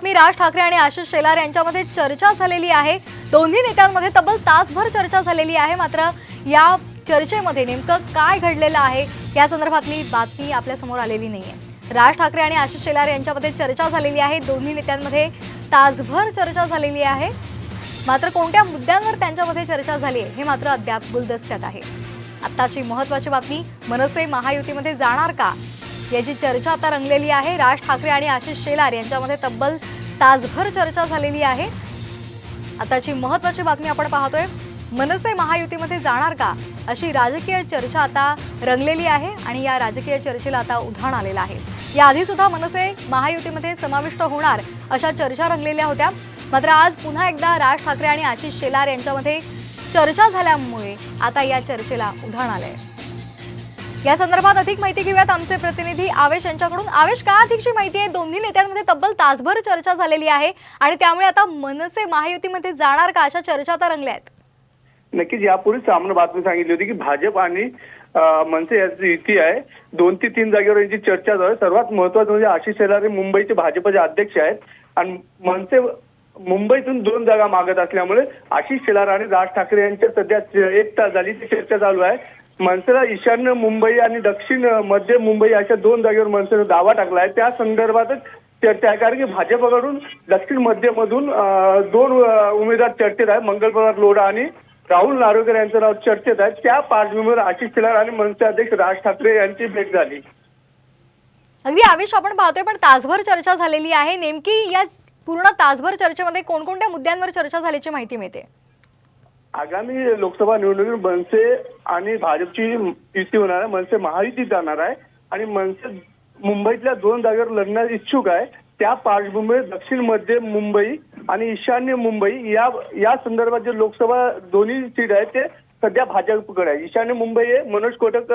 बातमी राज ठाकरे आणि आशिष शेलार यांच्यामध्ये चर्चा झालेली आहे. दोन्ही नेत्यांमध्ये तब्बल तासभर चर्चा झालेली आहे. मात्र या चर्चेमध्ये नेमकं काय घडलेलं आहे? या संदर्भातली बातमी आपल्यासमोर आलेली नाही आहे राज ठाकरे आणि आशिष शेलार यांच्यामध्ये चर्चा झालेली आहे. दोन्ही नेत्यांमध्ये तासभर चर्चा झालेली आहे. मात्र कोणत्या मुद्द्यांवर त्यांच्यामध्ये चर्चा झाली आहे हे मात्र अद्याप गुलदस्त्यात आहे. आत्ताची महत्वाची बातमी मनसे महायुतीमध्ये जाणार का? याची चर्चा आता रंगलेली आहे. राज ठाकरे आणि आशिष शेलार यांच्यामध्ये तब्बल तासभर चर्चा झालेली आहे. आताची महत्वाची बातमी आपण पाहतोय. मनसे महायुतीमध्ये जाणार का? अशी राजकीय चर्चा आता रंगलेली आहे आणि या राजकीय चर्चेला आता उधाण आलेलं आहे. याआधी सुद्धा मनसे महायुतीमध्ये समाविष्ट होणार अशा चर्चा रंगलेल्या होत्या. मात्र आज पुन्हा एकदा राज ठाकरे आणि आशिष शेलार यांच्यामध्ये चर्चा झाल्यामुळे आता या चर्चेला उधाण आलं आहे या संदर्भात अधिक माहिती घेऊयात आमचे प्रतिनिधी आवेश. यांच्याकडून आवेश काय अधिकची माहिती आहे? दोन्ही नेत्यांमध्ये तब्बल तासभर चर्चा झालेली आहे आणि त्यामुळे आता मनसे महायुतीमध्ये जाणार का? अशा चर्चा आता रंगल्या आहेत. नक्कीच यापूर्वीच आम्हाला बातमी सांगितली होती की भाजप आणि मनसे याची युती आहे दोन ते तीन जागेवर यांची चर्चा झाली. आहे सर्वात महत्वाचं म्हणजे आशिष शेलार मुंबईचे भाजपचे अध्यक्ष आहेत आणि मनसे मुंबईतून दोन जागा मागत असल्यामुळे आशिष शेलार आणि राज ठाकरे यांच्या सध्या एक तास झाली ती चर्चा चालू आहे. मनसेला ईशान्य मुंबई आणि दक्षिण मध्य मुंबई अशा दोन जागेवर मनसेनं दावा टाकला आहे त्या संदर्भातच चर्चा आहे कारण की भाजपकडून दक्षिण मध्यमधून दोन उमेदवार चर्चेत आहेत. मंगलप्रभात लोढा आणि राहुल नारोकर यांचं नाव चर्चेत आहे. त्या पार्श्वभूमीवर आशिष शेलार आणि मनसे अध्यक्ष राज ठाकरे यांची भेट झाली. अगदी आवेश आपण पाहतोय पण तासभर चर्चा झालेली आहे. नेमकी या पूर्ण तासभर चर्चेमध्ये कोणकोणत्या मुद्द्यांवर चर्चा झाल्याची माहिती मिळते? आगामी लोकसभा निवडणुकीत मनसे आणि भाजपची युती होणार आहे. मनसे महायुती जाणार आहे. आणि मनसे मुंबईतल्या दोन जागेवर लढण्यास इच्छुक आहे. त्या पार्श्वभूमीवर दक्षिण मध्य मुंबई आणि ईशान्य मुंबई या या संदर्भात जे लोकसभा दोन्ही सीट आहेत ते सध्या भाजपकडे आहे ईशान्य मुंबई हे मनोज कोटक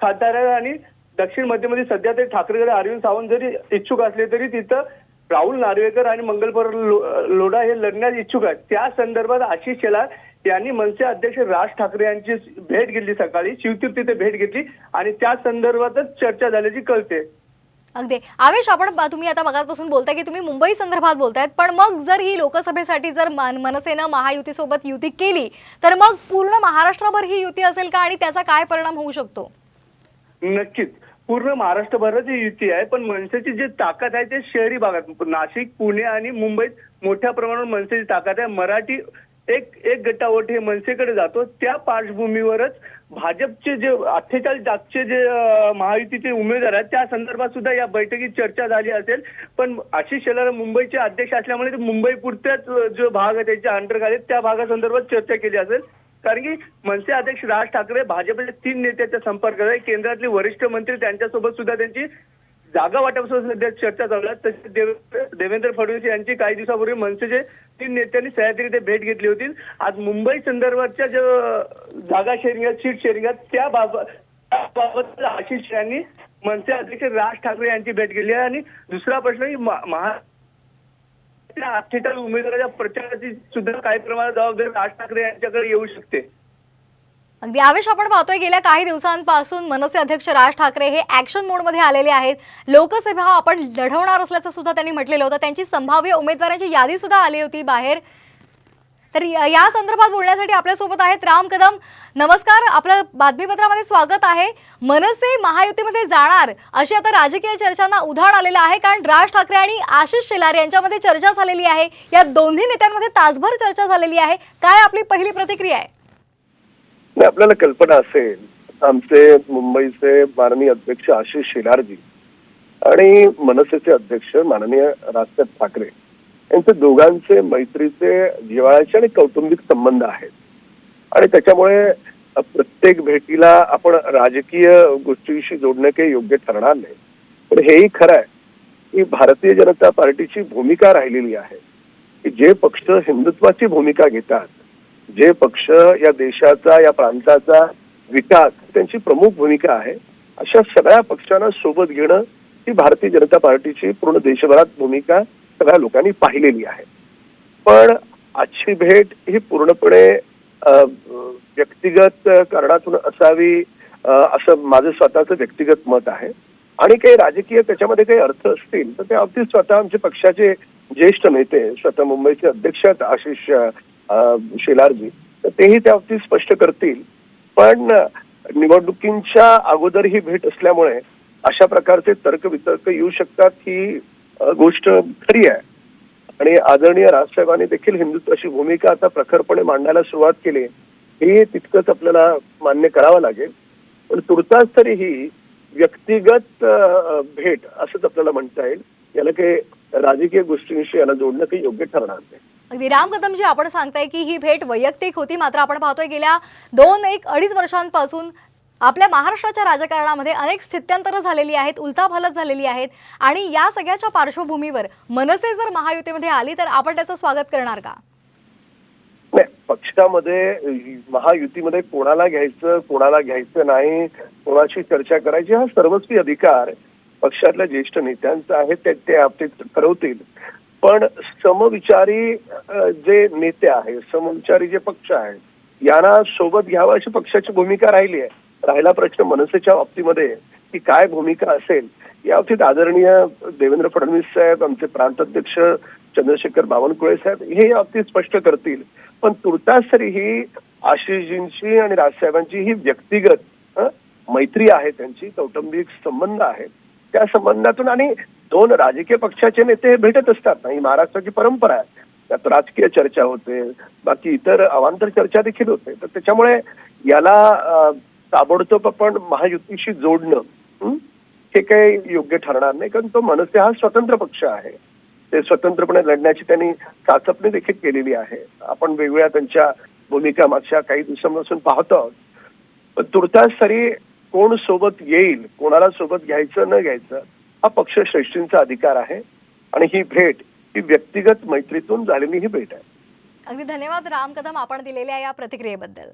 खासदार आहे आणि दक्षिण मध्यमध्ये सध्या ते ठाकरेकडे अरविंद सावंत जरी इच्छुक असले तरी तिथं राहुल नार्वेकर आणि मंगलपर लो- लोढा हे लढण्यास इच्छुक आहेत. त्या संदर्भात आशिष शेलार यांनी मनसे अध्यक्ष राज ठाकरे यांची भेट घेतली सकाळी. शिवतीर्थ तिथे भेट घेतली आणि त्या संदर्भातच चर्चा झाल्याची कळते. अगदी. आवेश आपण तुम्ही आता मगाचपासून बोलताय की तुम्ही मुंबई संदर्भात बोलतायत पण मग जर ही लोकसभेसाठी जर मन- मनसेनं महायुतीसोबत युती केली तर मग पूर्ण महाराष्ट्रभर ही युती असेल का आणि त्याचा काय परिणाम होऊ शकतो? नक्कीच. पूर्ण महाराष्ट्रभराची युती आहे पण मनसेची जी ताकद आहे ते शहरी भागात. नाशिक पुणे आणि मुंबईत मोठ्या प्रमाणावर मनसेची ताकद आहे. मराठी एक एक गटावट हे मनसेकडे जातो. त्या पार्श्वभूमीवरच भाजपचे जे अठ्ठेचाळीस जागचे जे महायुतीचे उमेदवार आहेत त्या संदर्भात सुद्धा या बैठकीत चर्चा झाली असेल. पण आशिष शेलार मुंबईचे अध्यक्ष असल्यामुळे मुंबई पुरत्याच जो भाग आहे त्याच्या अंतर्गत त्या भागासंदर्भात चर्चा केली असेल. कारण की मनसे अध्यक्ष राज ठाकरे भाजपच्या तीन नेत्याच्या संपर्कात आहे केंद्रातले वरिष्ठ मंत्री त्यांच्यासोबत सुद्धा त्यांची जागा वाटपासून सध्या चर्चा चालू आहे. तसेच देवेंद्र फडणवीस यांची काही दिवसापूर्वी मनसेचे तीन नेत्यांनी सह्याद्री ते भेट घेतली होती. आज मुंबई संदर्भातच्या ज्या जागा शेअरिंग सीट शेअरिंग त्या बाबत आशिष यांनी मनसे अध्यक्ष राज ठाकरे यांची भेट घेतली आहे. आणि दुसरा प्रश्न महा अठ्ठेचाळीस उमेदवाराच्या प्रचाराची सुद्धा काही प्रमाणात जबाबदारी राज ठाकरे यांच्याकडे येऊ शकते. अगदी आवेश आपण पाहतोय गेल्या काही दिवसांपासून मनसे अध्यक्ष राज ठाकरे हे ऍक्शन मोडमध्ये आलेले आहेत. लोकसभा आपण लढवणार असल्याचं सुद्धा त्यांनी म्हटलेलं होतं. त्यांची संभाव्य उमेदवारांची यादी सुद्धा आली होती बाहेर. तर या या संदर्भात बोलण्यासाठी आपल्यासोबत आहेत राम कदम. नमस्कार आपलं बातमीपत्रामध्ये स्वागत आहे. मनसे महायुतीमध्ये जाणार अशी आता राजकीय चर्चांना उधाण आलेलं आहे कारण राज ठाकरे आणि आशिष शेलार यांच्यामध्ये चर्चा झालेली आहे. या दोन्ही नेत्यांमध्ये तासभर चर्चा झालेली आहे. काय आपली पहिली प्रतिक्रिया आहे? नाही आपल्याला कल्पना असेल आमचे मुंबईचे माननीय अध्यक्ष आशिष शेलारजी आणि मनसेचे अध्यक्ष माननीय राजसाहेब ठाकरे यांचे दोघांचे मैत्रीचे जिवाळ्याचे आणि कौटुंबिक संबंध आहेत. आणि त्याच्यामुळे प्रत्येक भेटीला आपण राजकीय गोष्टीशी जोडणं काही योग्य ठरणार नाही. पण हेही खरं आहे की भारतीय जनता पार्टीची भूमिका राहिलेली आहे. की जे पक्ष हिंदुत्वाची भूमिका घेतात जे पक्ष या देशाचा या प्रांताचा विकास त्यांची प्रमुख भूमिका आहे अशा सगळ्या पक्षांना सोबत घेणं ही भारतीय जनता पार्टीची पूर्ण देशभरात भूमिका सगळ्या लोकांनी पाहिलेली आहे. पण आजची भेट ही पूर्णपणे व्यक्तिगत कारणातून असावी असं माझं स्वतःचं व्यक्तिगत मत आहे. आणि काही राजकीय त्याच्यामध्ये काही अर्थ असतील तर ते अगदी स्वतः आमचे पक्षाचे ज्येष्ठ नेते स्वतः मुंबईचे अध्यक्ष आशिष शेलारजी तर तेही त्या बाबतीत स्पष्ट करतील. पण निवडणुकींच्या अगोदर ही भेट असल्यामुळे अशा प्रकारचे तर्क वितर्क येऊ शकतात ही गोष्ट खरी आहे. आणि आदरणीय राजसाहेबांनी देखील हिंदुत्वाची भूमिका आता प्रखरपणे मांडायला सुरुवात केली हे तितकंच आपल्याला मान्य करावं लागेल. पण तुर्तास तरी ही व्यक्तिगत भेट असंच आपल्याला म्हणता येईल. याला काही राजकीय गोष्टींशी याला जोडणं काही योग्य ठरणार नाही. अगदी राम कदमजी आपण सांगताय की ही भेट वैयक्तिक होती. मात्र आपण पाहतोय गेल्या दोन एक अडीच वर्षांपासून आपल्या महाराष्ट्राच्या राजकारणामध्ये अनेक स्थित्यंतरं झालेली आहेत उलथापालथ झालेली आहेत. आणि या सगळ्याच्या पार्श्वभूमीवर मनसे जर महायुतीमध्ये आली तर आपण त्याचं स्वागत करणार का? नाही पक्षामध्ये महायुतीमध्ये कोणाला घ्यायचं कोणाला घ्यायचं नाही कोणाशी चर्चा करायची हा सर्वस्वी अधिकार पक्षातल्या ज्येष्ठ नेत्यांचा आहे ते ते बाबतीत ठरवतील. पण समविचारी जे नेते आहेत समविचारी जे पक्ष आहेत यांना सोबत घ्यावं अशी पक्षाची भूमिका राहिली आहे. राहिला प्रश्न मनसेच्या बाबतीमध्ये की काय भूमिका असेल याबाबतीत आदरणीय देवेंद्र फडणवीस साहेब आमचे प्रांताध्यक्ष चंद्रशेखर बावनकुळे साहेब हे या बाबतीत स्पष्ट करतील. पण तुर्तास तरी ही आशिषजींची आणि राजसाहेबांची ही व्यक्तिगत मैत्री आहे त्यांची कौटुंबिक संबंध आहेत. त्या संबंधातून आणि दोन राजकीय पक्षाचे नेते भेटत असतात ना? ही महाराष्ट्राची परंपरा आहे त्यात राजकीय चर्चा होते बाकी इतर अवांतर चर्चा देखील होते. तर त्याच्यामुळे याला ताबडतोब आपण महायुतीशी जोडणं हे काही योग्य ठरणार नाही कारण तो मनसे हा स्वतंत्र पक्ष आहे. ते स्वतंत्रपणे लढण्याची त्यांनी चाचपणी देखील केलेली आहे. आपण वेगवेगळ्या त्यांच्या भूमिका मागच्या काही दिवसांपासून पाहतो आहोत. पण तुर्तास तरी कोण सोबत येईल कोणाला सोबत घ्यायचं न घ्यायचं हा पक्ष श्रेष्ठींचा अधिकार आहे आणि ही भेट ही व्यक्तिगत मैत्रीतून झालेली ही भेट आहे. अगदी धन्यवाद राम कदम आपण दिलेल्या या प्रतिक्रियेबद्दल.